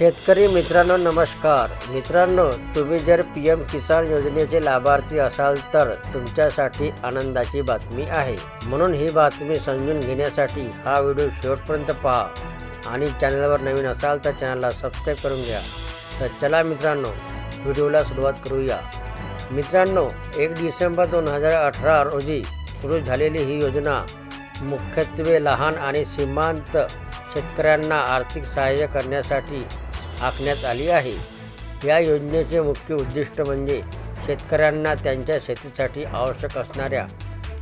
शेतकरी मित्रांनो नमस्कार. मित्रांनो तुम्ही जर पी एम किसान योजनेचे लाभार्थी असाल तर तुमच्यासाठी आनंदाची बातमी आहे. म्हणून ही बातमी समजून घेण्यासाठी हा व्हिडिओ शेवटपर्यंत पहा आणि चॅनलवर नवीन असाल तर चॅनलला सबस्क्राईब करून घ्या. तर चला मित्रांनो व्हिडिओला सुरुवात करूया. मित्रांनो एक डिसेंबर दोन हजार अठरा रोजी सुरू झालेली ही योजना मुख्यत्वे लहान आणि सीमांत शेतकऱ्यांना आर्थिक सहाय्य करण्यासाठी आखण्यात आली आहे. या योजनेचे मुख्य उद्दिष्ट म्हणजे शेतकऱ्यांना त्यांच्या शेतीसाठी आवश्यक असणाऱ्या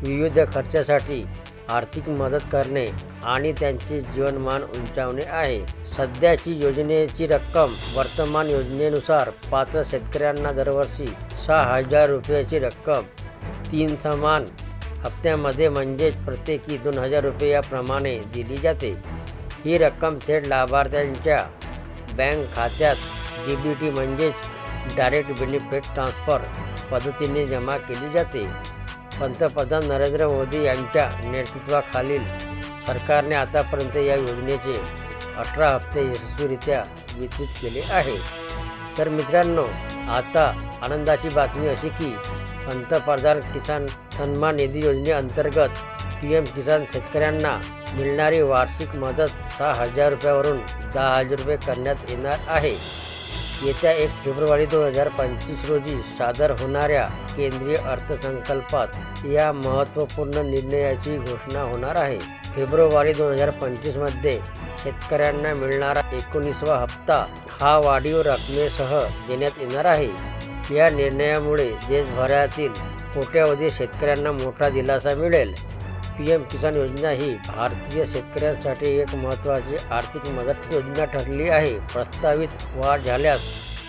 विविध खर्चासाठी आर्थिक मदत करणे आणि त्यांचे जीवनमान उंचावणे आहे. सध्याची योजनेची रक्कम वर्तमान योजनेनुसार पात्र शेतकऱ्यांना दरवर्षी सहा हजार रुपयाची रक्कम तीन समान हप्त्यामध्ये म्हणजेच प्रत्येकी दोन हजार रुपये याप्रमाणे दिली जाते. ही रक्कम थेट लाभार्थ्यांच्या बँक खात्यात डी बी टी म्हणजेच डायरेक्ट बेनिफिट ट्रान्सफर पद्धतीने जमा केली जाते. पंतप्रधान नरेंद्र मोदी यांच्या नेतृत्वाखालील सरकारने आतापर्यंत या योजनेचे अठरा हप्ते यशस्वीरित्या वितरित केले आहे. तर मित्रांनो आता आनंदाची बातमी अशी की पंतप्रधान किसान सन्मान निधी योजनेअंतर्गत पी एम किसान शेतकऱ्यांना मिळणारी वार्षिक मदत सहा हजार रुपयावरून दहा हजार रुपये करण्यात येणार आहे. येत्या एक फेब्रुवारी दोन हजार पंचवीस रोजी सादर होणाऱ्या केंद्रीय अर्थसंकल्पात या महत्त्वपूर्ण निर्णयाची घोषणा होणार आहे. फेब्रुवारी दोन हजार पंचवीसमध्ये शेतकऱ्यांना मिळणारा एकोणीसवा हप्ता हा वाढीव रकमेसह देण्यात येणार आहे. या निर्णयामुळे देशभरातील कोट्यावधी शेतकऱ्यांना मोठा दिलासा मिळेल. पी एम किसान योजना ही भारतीय शेतकऱ्यांसाठी एक महत्त्वाची आर्थिक मदत योजना ठरली आहे. प्रस्तावित वाढ झाल्यास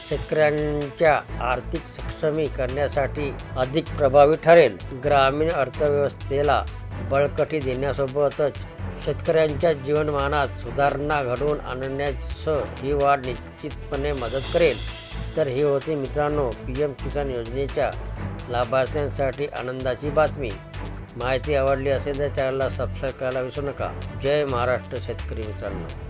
शेतकऱ्यांच्या आर्थिक सक्षमी करण्यासाठी अधिक प्रभावी ठरेल. ग्रामीण अर्थव्यवस्थेला बळकटी देण्यासोबतच शेतकऱ्यांच्या जीवनमानात सुधारणा घडवून आणण्यास ही वाढ निश्चितपणे मदत करेल. तर ही होती मित्रांनो पी एम किसान योजनेच्या लाभार्थ्यांसाठी आनंदाची बातमी. माहिती आवडली असेल तर चॅनलला सबस्क्राईब करायला विसरू नका. जय महाराष्ट्र शेतकरी मित्रांनो.